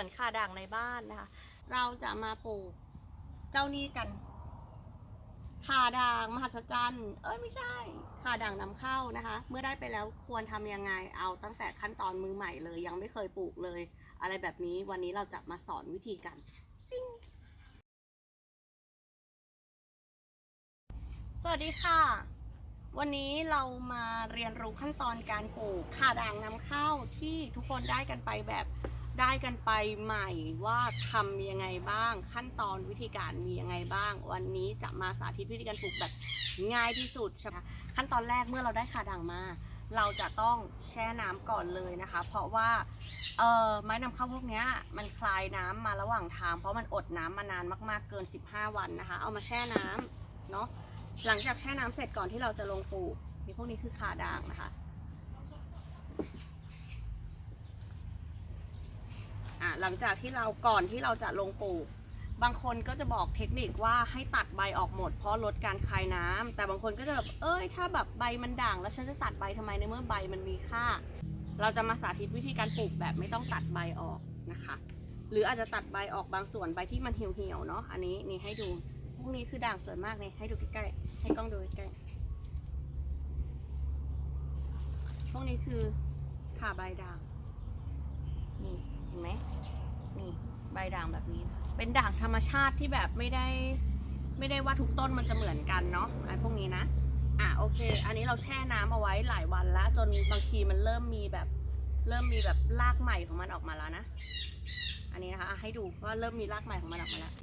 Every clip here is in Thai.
วนข่าด่างในบ้านนะคะ เราจะมาปลูกเจ้านี้กันข่าด่างมหัศจรรย์ เอ้ยไม่ใช่ข่าด่างนำเข้านะคะ เมื่อได้ไปแล้วควรทำยังไงเอาตั้งแต่ขั้นตอนมือใหม่เลย ยังไม่เคยปลูกเลย อะไรแบบนี้วันนี้เราจะมาสอนวิธีกันสวัสดีค่ะ วันนี้เรามาเรียนรู้ขั้นตอนการปลูกข่าด่างนำเข้าที่ทุกคนได้กันไปแบบ ได้กันไปใหม่ว่าทำยังไงบ้าง ขั้นตอนวิธีการมียังไงบ้าง วันนี้จะมาสาธิตวิธีการปลูกแบบง่ายที่สุดใช่ไหมคะขั้นตอนแรกเมื่อเราได้ข่าด่างมา เราจะต้องแช่น้ำก่อนเลยนะคะ เพราะว่าเอ่อไม้นำเข้าพวกนี้มันคลายน้ำมาระหว่างทาง เพราะมันอดน้ำมานานมากๆเกิน 15 วันนะคะ เอามาแช่น้ำเนาะหลังจากแช่น้ำเสร็จก่อนที่เราจะลงปลูกนี่พวกนี้คือขาด่างนะคะ อะหลังจากที่เราก่อนที่เราจะลงปลูก บางคนก็จะบอกเทคนิคว่าให้ตัดใบออกหมด เพราะลดการคายน้ำแต่บางคนก็จะแบบเอ้ย ถ้าแบบใบมันด่าง แล้วฉันจะตัดใบทำไมในเมื่อใบมันมีค่า เราจะมาสาธิตวิธีการปลูกแบบไม่ต้องตัดใบออกนะคะ หรืออาจจะตัดใบออกบางส่วนใบที่มันเหี่ยวๆเนาะอันนี้นี่ให้ดูพวกนี้คือด่างสวยมากเลยให้ดูใกล้ๆให้กล้องดูใกล้ๆพวกนี้คือขาใบด่างนี่ เห็นไหมนี่ใบด่างแบบนี้ เป็นด่างธรรมชาติที่แบบไม่ได้ ไม่ได้ว่าทุกต้นมันจะเหมือนกันเนาะไอ้พวกนี้นะอะโอเค อันนี้เราแช่น้ำเอาไว้หลายวันแล้ว จนบางทีมันเริ่มมีแบบ เริ่มมีแบบรากใหม่ของมันออกมาแล้วนะอันนี้นะคะให้ดูว่าเริ่มมีรากใหม่ของมันออกมาแล้ว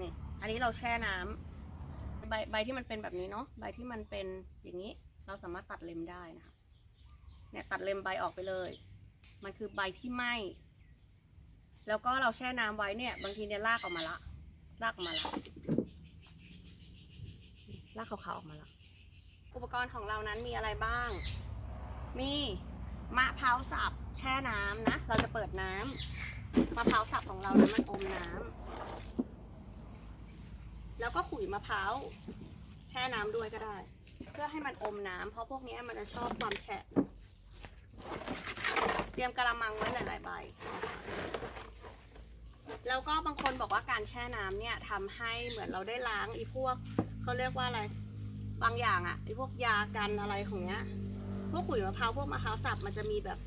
นี่อันนี้เราแช่น้ำใบใบที่มันเป็นแบบนี้เนาะใบที่มันเป็นอย่างนี้ เราสามารถตัดเล็มได้นะคะเนี่ยตัดเล็มใบออกไปเลย มันคือใบที่ไหม้แล้วก็เราแช่น้ำไว้เนี่ย บางทีเนี่ยรากออกมาละรากออกมาละรากขาวๆออกมาละอุปกรณ์ของเรานั้นมีอะไรบ้าง มีมะพร้าวสับแช่น้ำนะเราจะเปิดน้ำมะพร้าวสับของเรานั้นมันอมน้ำแล้วก็ขุยมะพร้าวแช่น้ำด้วยก็ได้ เพื่อให้มันอมน้ำเพราะพวกนี้มันจะชอบความแฉะ เตรียมกระมังไว้หลาย ๆ ใบ แล้วก็บางคนบอกว่าการแช่น้ำเนี่ยทำให้เหมือนเราได้ล้างอีพวกเขาเรียกว่าอะไร บางอย่างอะไอพวกยากันอะไรของเนี้ย พวกขุยมะพร้าวพวกมะพร้าวสับมันจะมีแบบ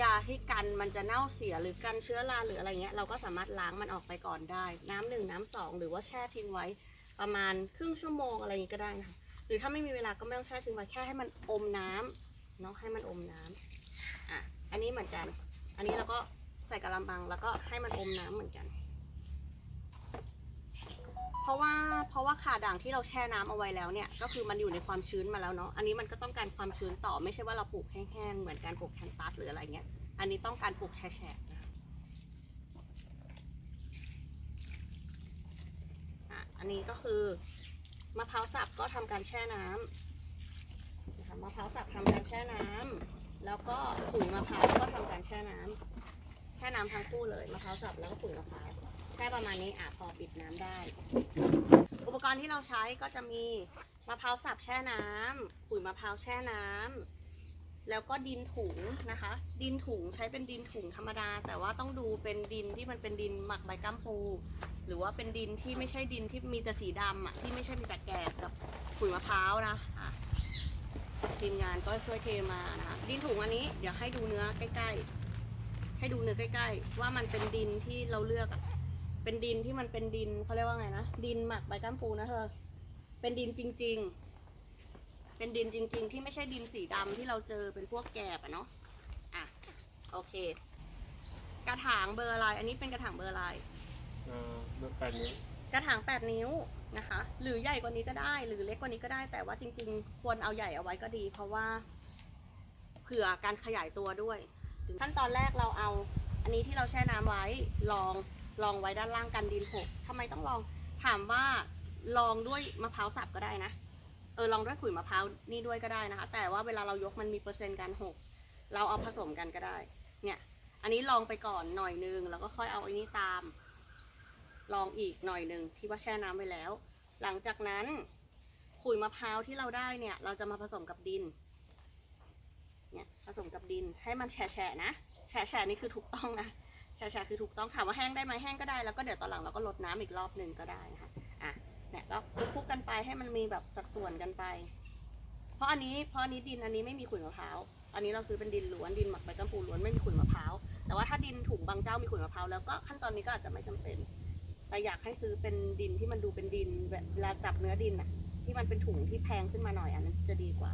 ยาที่กันมันจะเน่าเสียหรือกันเชื้อราหรืออะไรเงี้ย เราก็สามารถล้างมันออกไปก่อนได้ น้ำหนึ่งน้ำสองหรือว่าแช่ทิ้งไว้ประมาณครึ่งชั่วโมงอะไรอย่างี้ก็ได้นะหรือถ้าไม่มีเวลาก็ไม่ต้องแช่ทิ้งไว้แค่ให้มันอมน้ำเนาะให้มันอมน้ำอะ อันนี้เหมือนกัน อันนี้เราก็ใส่กระมังแล้วก็ให้มันอมน้ำเหมือนกัน เพราะว่าเพราะว่าขาด่างที่เราแช่น้ำเอาไว้แล้วเนี่ย ก็คือมันอยู่ในความชื้นมาแล้วเนาะ อันนี้มันก็ต้องการความชื้นต่อไม่ใช่ว่าเราปลูกแห้งๆเหมือนการปลูกแคนตัสหรืออะไรเงี้ย อันนี้ต้องการปลูกแฉะๆนะคะอะอันนี้ก็คือมะพร้าวสับก็ทำการแช่น้ำนะคะมะพร้าวสับทำการแช่น้ำ แล้วก็ขุยมะพร้าวก็ทำการแช่น้ำแช่น้ำทั้งคู่เลยมะพร้าวสับแล้วก็ขุยมะพร้าวแค่ประมาณนี้อะพอปิดน้ำได้ อุปกรณ์ที่เราใช้ก็จะมีมะพร้าวสับแช่น้ำขุยมะพร้าวแช่น้ำแล้วก็ดินถุงนะคะ ดินถุงใช้เป็นดินถุงธรรมดา แต่ว่าต้องดูเป็นดินที่มันเป็นดินหมักใบกัมปู หรือว่าเป็นดินที่ไม่ใช่ดินที่มีแต่สีดำอะที่ไม่ใช่มีแต่แกบกับขุยมะพร้าวนะะ ทีมงานก็ช่วยเทมานะคะดินถุงอันนี้เดี๋ยวให้ดูเนื้อใกล้ ๆ ให้ดูเนื้อใกล้ ๆ ว่ามันเป็นดินที่เราเลือกอะเป็นดินที่มันเป็นดินเขาเรียกว่าไงนะดินหมักใบกัมปูนะเธอเป็นดินจริง ๆ เป็นดินจริง ๆ ที่ไม่ใช่ดินสีดำที่เราเจอเป็นพวกแกบอะเนาะอะโอเค กระถางเบอร์อะไรอันนี้เป็นกระถางเบอร์อะไรเอ่อเบอร์แปดนิ้วกระถาง8นิ้ว นะคะ หรือใหญ่กว่านี้ก็ได้ หรือเล็กกว่านี้ก็ได้ แต่ว่าจริงๆ ควรเอาใหญ่เอาไว้ก็ดี เพราะว่า เผื่อการขยายตัวด้วยขั้นตอนแรกเราเอา อันนี้ที่เราแช่น้ำไว้ลองลองไว้ด้านล่างกันดินหกทำไมต้องลองถามว่าลองด้วยมะพร้าวสับก็ได้นะเออลองด้วยขุยมะพร้าวนี่ด้วยก็ได้นะคะ แต่ว่าเวลาเรายกมันมีเปอร์เซ็นต์การหกเราเอาผสมกันก็ได้ เนี่ย อันนี้ลองไปก่อนหน่อยนึงแล้วก็ค่อยเอาไอ้นี้ตาม ลองอีกหน่อยหนึ่งที่ว่าแช่น้ำไว้แล้ว หลังจากนั้นขุยมะพร้าวที่เราได้เนี่ย เราจะมาผสมกับดิน เนี่ยผสมกับดินให้มันแฉะๆนะแฉะๆนี่คือถูกต้องนะใช่ใช่คือถูกต้องถามว่าแห้งได้ไหมแห้งก็ได้แล้วก็เดี๋ยวตอนหลังเราก็ลดน้ำอีกรอบหนึ่งก็ได้นะคะอะเนี่ยก็คลุกๆกันไปให้มันมีแบบสัดส่วนกันไป เพราะอันนี้เพราะอันนี้ดินอันนี้ไม่มีขุยมะพร้าวอันนี้เราซื้อเป็นดินล้วนดินหมักใบกัมปูล้วนไม่มีขุยมะพร้าวแต่ว่าถ้าดินถุงบางเจ้ามีขุยมะพร้าวแล้วก็ขั้นตอนนี้ก็อาจจะไม่จำเป็น แต่อยากให้ซื้อเป็นดินที่มันดูเป็นดินเวลาจับเนื้อดินอะที่มันเป็นถุงที่แพงขึ้นมาหน่อยอันนั้นจะดีกว่า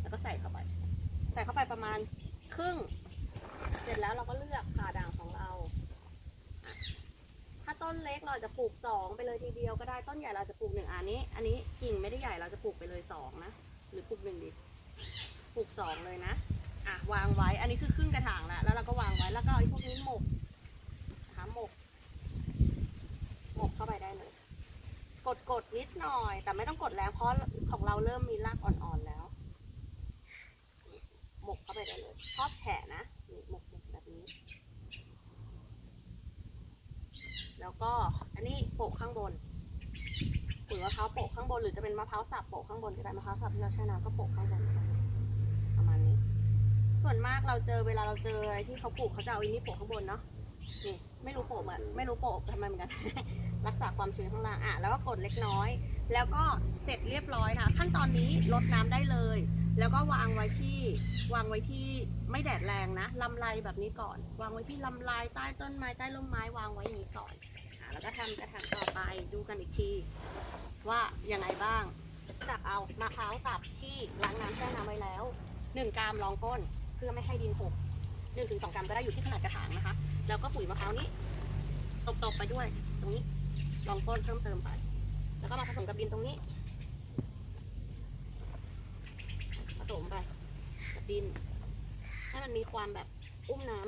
แล้วก็ใส่เข้าไป ใส่เข้าไปประมาณครึ่ง เสร็จแล้วเราก็เลือกขาด่างของเรา ถ้าต้นเล็กเราจะปลูกสองไปเลยทีเดียวก็ได้ต้นใหญ่เราจะปลูกหนึ่งอันนี้ อันนี้กิ่งไม่ได้ใหญ่เราจะปลูกไปเลยสองนะหรือปลูกหนึ่งดีปลูกสองเลยนะอะวางไว้อันนี้คือครึ่งกระถางแล้วแล้วเราก็วางไว้แล้วก็เอาไอ้พวกนี้หมกนะคะหมก กเข้าไปได้เลย กดกดนิดหน่อย แต่ไม่ต้องกดแรงเพราะของเราเริ่มมีรากอ่อนๆแล้ว หมกเข้าไปได้เลยชอบแฉะนะหมกแบบนี้ แล้วก็อันนี้โปะข้างบนหรือมะพร้าวโปะข้างบนหรือจะเป็นมะพร้าวสับโปะข้างบนก็ได้มะพร้าวสับที่เราแช่น้ำก็โปะข้างบนประมาณนี้ ส่วนมากเราเจอเวลาเราเจอที่เขาปลูกเขาจะเอาอันนี้โปะข้างบนเนาะนี่ไม่รู้โปะเหมือนไม่รู้โปะทำไมเหมือนกัน รักษาความชื้นข้างล่างอะแล้วก็กดเล็กน้อย แล้วก็เสร็จเรียบร้อยค่ะ ขั้นตอนนี้ลดน้ำได้เลย แล้วก็วางไว้ที่วางไว้ที่ไม่แดดแรงนะลำไรแบบนี้ก่อน วางไว้ที่ลำไรใต้ต้นไม้ใต้ร่มไม้วางไว้อย่างนี้ก่อนอะแล้วก็ทำกระถางต่อไปดูกันอีกทีว่ายังไงบ้างจับเอามะพร้าวสับที่ล้างน้ำแช่น้ำไว้แล้วหนึ่งกรัมรองก้นเพื่อไม่ให้ดินหกหนึ่งถึงสองกรัมก็ได้อยู่ที่ขนาดกระถางนะคะ แล้วก็ปุ๋ยมะพร้าวนี้ตบๆไปด้วยตรงนี้ รองก้นเพิ่มเติมไป แล้วก็มาผสมกับดินตรงนี้ ผสมไปกับดิน ให้มันมีความแบบอุ้มน้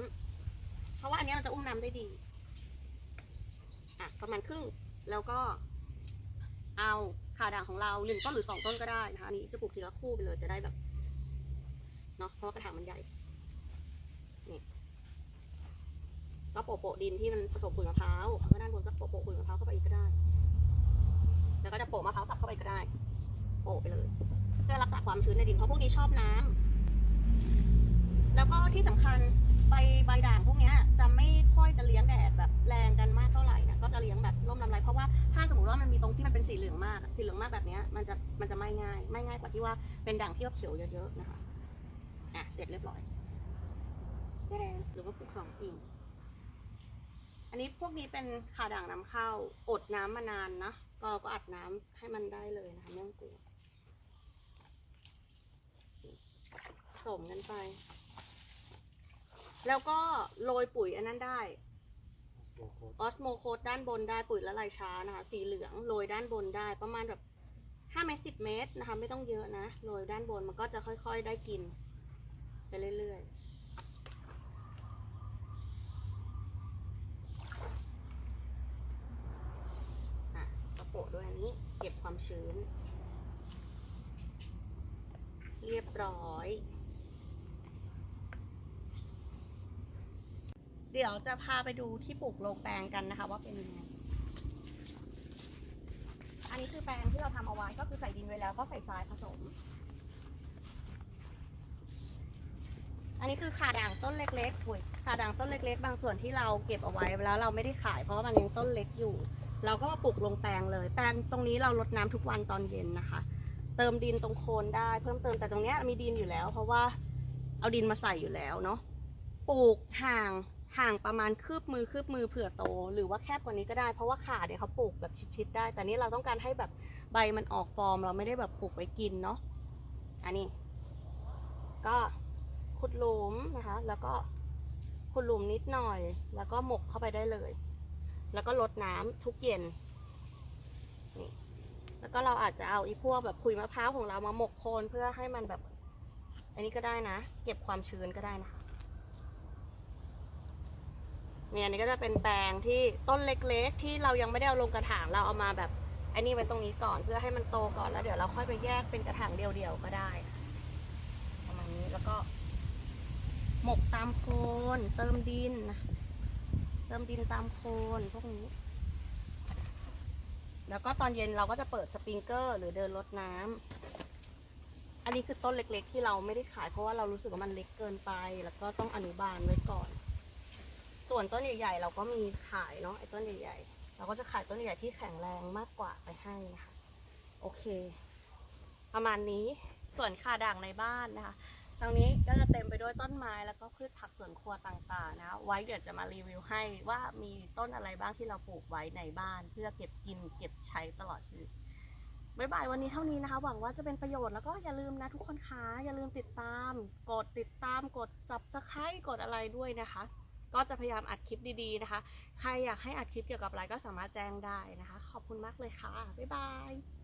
ำเพราะว่าอันนี้มันจะอุ้มน้ำได้ดี อะประมาณครึ่ง แล้วก็เอาขาด่างของเราหนึ่งต้นหรือสองต้นก็ได้นะคะอันนี้จะปลูกทีละคู่ไปเลยจะได้แบบเนาะเพราะกระถางมันใหญ่นี่ ก็โปะโปะดินที่มันผสมปุ๋ยมะพร้าวแล้วก็ด้านบนก็โปะโปะปุ๋ยมะพร้าวเข้าไปอีกก็ได้ แล้วก็จะโปะมะพร้าวสับเข้าไปก็ได้ โปะไปเลย เพื่อรักษาความชื้นในดินเพราะพวกนี้ชอบน้ำแล้วก็ที่สำคัญใบใบด่างพวกเนี้ยจะไม่ค่อยจะเลี้ยงแดดแบบแรงกันมากเท่าไหร่นะก็จะเลี้ยงแบบร่มลำไรเพราะว่าถ้าสมมติว่ามันมีตรงที่มันเป็นสีเหลืองมากอะสีเหลืองมากแบบเนี้ยมันจะมันจะไม่ง่ายไม่ง่ายกว่าที่ว่าเป็นด่างที่เขียวเยอะๆนะคะอะเสร็จเรียบร้อยแดงหรือว่าปลูกสองกิ่ง อันนี้พวกนี้เป็นขาด่างน้ำเข้า อดน้ำมานานนะก็เราก็อัดน้ำให้มันได้เลยนะคะไม่ต้องกลัวผสมกันไป แล้วก็โรยปุ๋ยอันนั้นได้ออสโมโคดด้านบนได้ปุ๋ยละลายช้านะคะ สีเหลืองโรยด้านบนได้ประมาณแบบห้าเมตรสิบเมตรนะคะ ไม่ต้องเยอะนะโรยด้านบนมันก็จะค่อยๆได้กิน ไปเรื่อยๆอะกระโปะด้วยอันนี้ เก็บความชื้น เรียบร้อย เดี๋ยวจะพาไปดูที่ปลูกโลงแปลงกันนะคะว่าเป็นยังไง อันนี้คือแปลงที่เราทำเอาไว้ก็คือใส่ดินไว้แล้วก็ใส่ทรายผสม อันนี้คือขาด่างต้นเล็กๆอุ้ยขาด่างต้นเล็กๆ บางส่วนที่เราเก็บเอาไว้แล้วเราไม่ได้ขายเพราะมันยังต้นเล็กอยู่ เราก็มาปลูกลงแปลงเลย แปลงตรงนี้เราลดน้ำทุกวันตอนเย็นนะคะ เติมดินตรงโคนได้เพิ่มเติมแต่ตรงเนี้ยมีดินอยู่แล้ว เพราะว่าเอาดินมาใส่อยู่แล้วเนาะปลูกห่างห่างประมาณคืบมือคืบมือเผื่อโต หรือว่าแคบกว่านี้ก็ได้ เพราะว่าขาเนี่ยเขาปลูกแบบชิดๆได้ แต่นี่เราต้องการให้แบบใบมันออกฟอร์ม เราไม่ได้แบบปลูกไว้กินเนาะอันนี้ ก็ขุดหลุมนะคะ แล้วก็ขุดหลุมนิดหน่อย แล้วก็หมกเข้าไปได้เลย แล้วก็ลดน้ำทุกเย็นนี่แล้วก็เราอาจจะเอาอีพวกแบบขุยมะพร้าวของเรามาหมกโคนเพื่อให้มันแบบ อันนี้ก็ได้นะ เก็บความชื้นก็ได้นะคะเนี่ยอันนี้ก็จะเป็นแปลงที่ต้นเล็กๆ ที่เรายังไม่ได้เอาลงกระถางเราเอามาแบบไอ้นี่ไว้ตรงนี้ก่อนเพื่อให้มันโตก่อนแล้วเดี๋ยวเราค่อยไปแยกเป็นกระถางเดียวๆก็ได้ประมาณนี้แล้วก็ หมกตามโคนเติมดินนะ เติมดินตามโคนพวกนี้ แล้วก็ตอนเย็นเราก็จะเปิดสปริงเกอร์ หรือเดินรดน้ำอันนี้คือต้นเล็กๆ ที่เราไม่ได้ขายเพราะว่าเรารู้สึกว่ามันเล็กเกินไป แล้วก็ต้องอนุบาลไว้ก่อน ส่วนต้นใหญ่ๆเราก็มีขายเนาะไอ้ต้นใหญ่ๆเราก็จะขายต้นใหญ่ที่แข็งแรงมากกว่าไปให้นะคะ โอเค ประมาณนี้ส่วนขาด่างในบ้านนะคะ ตรงนี้ก็จะเต็มไปด้วยต้นไม้แล้วก็พืชผักสวนครัวต่างๆนะคะไว้เดี๋ยวจะมารีวิวให้ว่ามีต้นอะไรบ้างที่เราปลูกไว้ในบ้าน เพื่อเก็บกินเก็บใช้ตลอดชีวิตบ๊ายบายวันนี้เท่านี้นะคะ หวังว่าจะเป็นประโยชน์แล้วก็อย่าลืมนะทุกคนคะอย่าลืมติดตาม กดติดตามกด subscribe กดอะไรด้วยนะคะ ก็จะพยายามอัดคลิปดีๆนะคะ ใครอยากให้อัดคลิปเกี่ยวกับอะไรก็สามารถแจ้งได้นะคะ ขอบคุณมากเลยค่ะ บ๊ายบาย